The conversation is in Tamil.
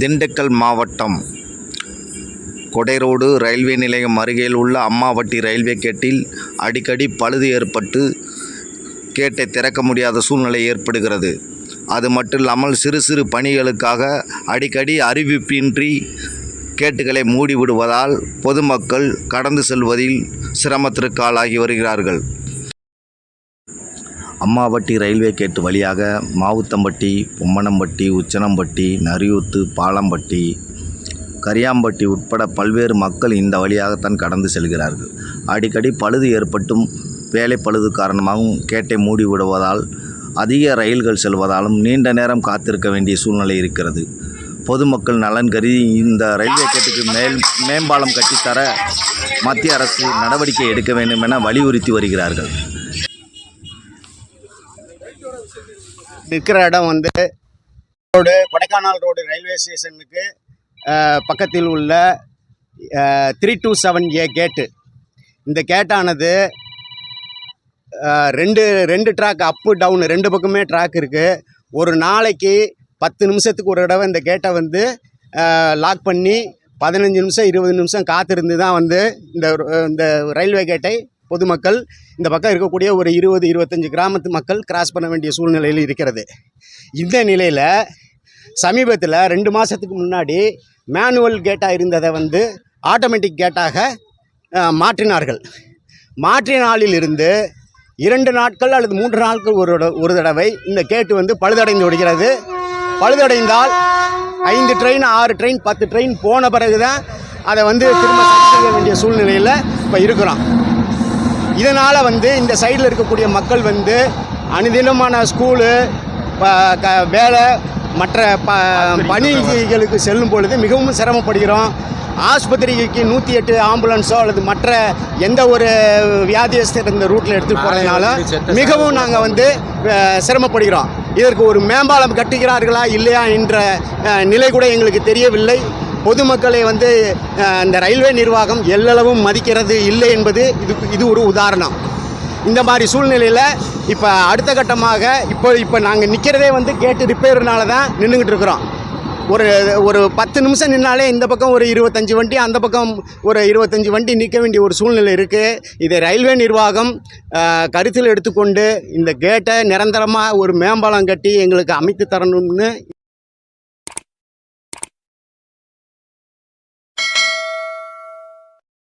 திண்டுக்கல் மாவட்டம் கொடைரோடு ரயில்வே நிலையம் அருகில் உள்ள அம்மாவட்டி ரயில்வே கேட்டில் அடிக்கடி பழுது ஏற்பட்டு கேட்டை திறக்க முடியாத சூழ்நிலை ஏற்படுகிறது. அது மட்டும் இல்லாமல் சிறு சிறு பணிகளுக்காக அடிக்கடி அறிவிப்பின்றி கேட்டுகளை மூடிவிடுவதால் பொதுமக்கள் கடந்து செல்வதில் சிரமத்திற்கு ஆளாகி வருகிறார்கள். அம்மாவட்டி ரயில்வே கேட்டு வழியாக மாவுத்தம்பட்டி பொம்மனம்பட்டி உச்சனம்பட்டி நரியூத்து பாலம்பட்டி கரியாம்பட்டி உட்பட பல்வேறு மக்கள் இந்த வழியாகத்தான் கடந்து செல்கிறார்கள். அடிக்கடி பழுது ஏற்பட்டும் வேலை பழுது காரணமாகவும் கேட்டை மூடி விடுவதால் அதிக ரயில்கள் செல்வதாலும் நீண்ட நேரம் காத்திருக்க வேண்டிய சூழ்நிலை இருக்கிறது. பொதுமக்கள் நலன் கருதி இந்த ரயில்வே கேட்டுக்கு மேல் மேம்பாலம் கட்டித்தர மத்திய அரசு நடவடிக்கை எடுக்க வேண்டும் என வலியுறுத்தி வருகிறார்கள். நிற்கிற இடம் வந்து ரோடு கொடைக்கானல் ரோடு ரயில்வே ஸ்டேஷனுக்கு பக்கத்தில் உள்ள த்ரீ டூ செவன் ஏ கேட்டு இந்த கேட்டானது ரெண்டு ரெண்டு ட்ராக் அப்பு டவுன் ரெண்டு பக்கமே ட்ராக் இருக்குது ஒரு நாளைக்கு பத்து நிமிஷத்துக்கு ஒரு தடவை இந்த கேட்டை வந்து லாக் பண்ணி பதினஞ்சு நிமிஷம் இருபது நிமிஷம் காத்திருந்து தான் வந்து இந்த இந்த ரயில்வே கேட்டை பொதுமக்கள் இந்த பக்கம் இருக்கக்கூடிய ஒரு இருபது இருபத்தஞ்சு கிராமத்து மக்கள் கிராஸ் பண்ண வேண்டிய சூழ்நிலையில் இருக்கிறது. இந்த நிலையில் சமீபத்தில் ரெண்டு மாதத்துக்கு முன்னாடி மேனுவல் கேட்டாக இருந்ததை வந்து ஆட்டோமேட்டிக் கேட்டாக மாற்றினார்கள். மாற்றிய இரண்டு நாட்கள் அல்லது மூன்று நாட்கள் ஒரு ஒரு தடவை இந்த கேட்டு வந்து பழுதடைந்து விடுகிறது. பழுதடைந்தால் ஐந்து ட்ரெயின் ஆறு ட்ரெயின் பத்து ட்ரெயின் போன பிறகு தான் அதை வந்து திரும்ப சரி செய்ய வேண்டிய சூழ்நிலையில் இப்போ இருக்கிறோம். இதனால் வந்து இந்த சைடில் இருக்கக்கூடிய மக்கள் வந்து அனுதினமான ஸ்கூலு வேலை மற்ற ப பணிகளுக்கு செல்லும் பொழுது மிகவும் சிரமப்படுகிறோம். ஆஸ்பத்திரிக்கு நூற்றி எட்டு ஆம்புலன்ஸோ அல்லது மற்ற எந்த ஒரு வியாதியஸ்தர் இந்த ரூட்டில் எடுத்துகிட்டு போகிறதுனால மிகவும் நாங்கள் வந்து சிரமப்படுகிறோம். இதற்கு ஒரு மேம்பாலம் கட்டுகிறார்களா இல்லையா என்ற நிலை கூட எங்களுக்கு தெரியவில்லை. பொதுமக்களை வந்து இந்த ரயில்வே நிர்வாகம் எல்லளவும் மதிக்கிறது இல்லை என்பது இது இது ஒரு உதாரணம். இந்த மாதிரி சூழ்நிலையில் இப்போ அடுத்த கட்டமாக இப்போ இப்போ நாங்கள் நிற்கிறதே வந்து கேட்டு ரிப்பேர்னால தான் நின்றுக்கிட்டு இருக்கிறோம். ஒரு ஒரு பத்து நிமிஷம் நின்னாலே இந்த பக்கம் ஒரு இருபத்தஞ்சி வண்டி அந்த பக்கம் ஒரு இருபத்தஞ்சி வண்டி நிற்க வேண்டிய ஒரு சூழ்நிலை இருக்குது இதை ரயில்வே நிர்வாகம் கருத்தில் எடுத்துக்கொண்டு இந்த கேட்டை நிரந்தரமாக ஒரு மேம்பாலம் கட்டி எங்களுக்கு அமைத்து தரணும்னு